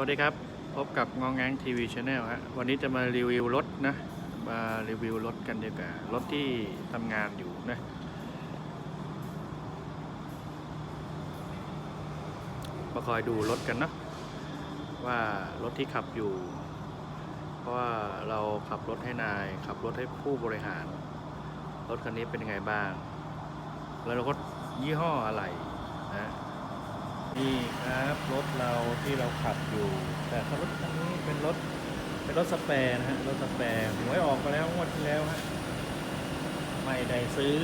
วัสดีครับ พบกับงองแงงทีวีชาแนลฮะวันนี้จะมารีวิวรถนะ มารีวิวรถกันเดีกว่ารถที่ทำงานอยู่นะ มาคอยดูรถกันเนาะว่ารถที่ขับอยู่ เพราะว่าเราขับรถให้นาย ขับรถให้ผู้บริหาร รถคันนี้เป็นยังไงบ้าง แล้วรถยี่ห้ออะไรนะ นี่ครับรถเราที่เราขับอยู่ แต่รถคันนี้เป็นรถเป็นรถสแปรนะฮะรถสแปรหวยออกมาแล้วงวดที่แล้วฮะไม่ได้ซื้อ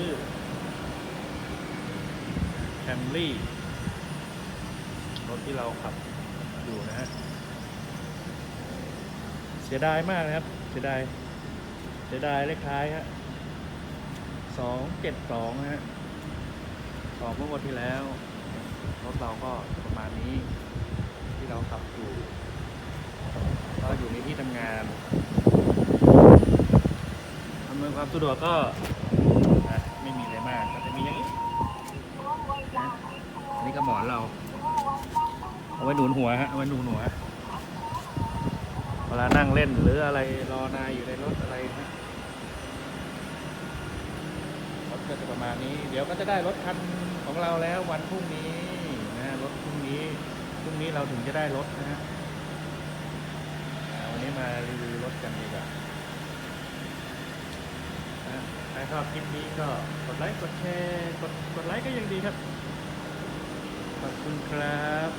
แคมรี่รถที่เราขับอยู่นะฮะเสียดายมากนะครับ เสียดายเสียดายเลขท้ายฮะสองเจ็ดสองฮะสองเมื่องวดที่แล้ว รถเราก็ประมาณนี้ที่เราขับอยู่ ก็อยู่ในที่ทำงานอำนวยความสะดวกก็ไม่มีอะไรมากก็จะมีอย่างนี้นะอันนี้ก็หมอนเรา เอาไว้หนุนหัวฮะเอาไว้หนุนหัวเวลานั่งเล่นหรืออะไรรอนายอยู่ในรถอะไรนะรถก็จะประมาณนี้ เดี๋ยวก็จะได้รถคันของเราแล้ววันพรุ่งนี้ นี้พรุ่งนี้เราถึงจะได้รถนะฮะวันนี้มารีวิวรถกันดีกว่าใครชอบคลิปนี้ก็กดไลค์กดแชร์กดกดไลค์ก็ยังดีครับขอบคุณครับ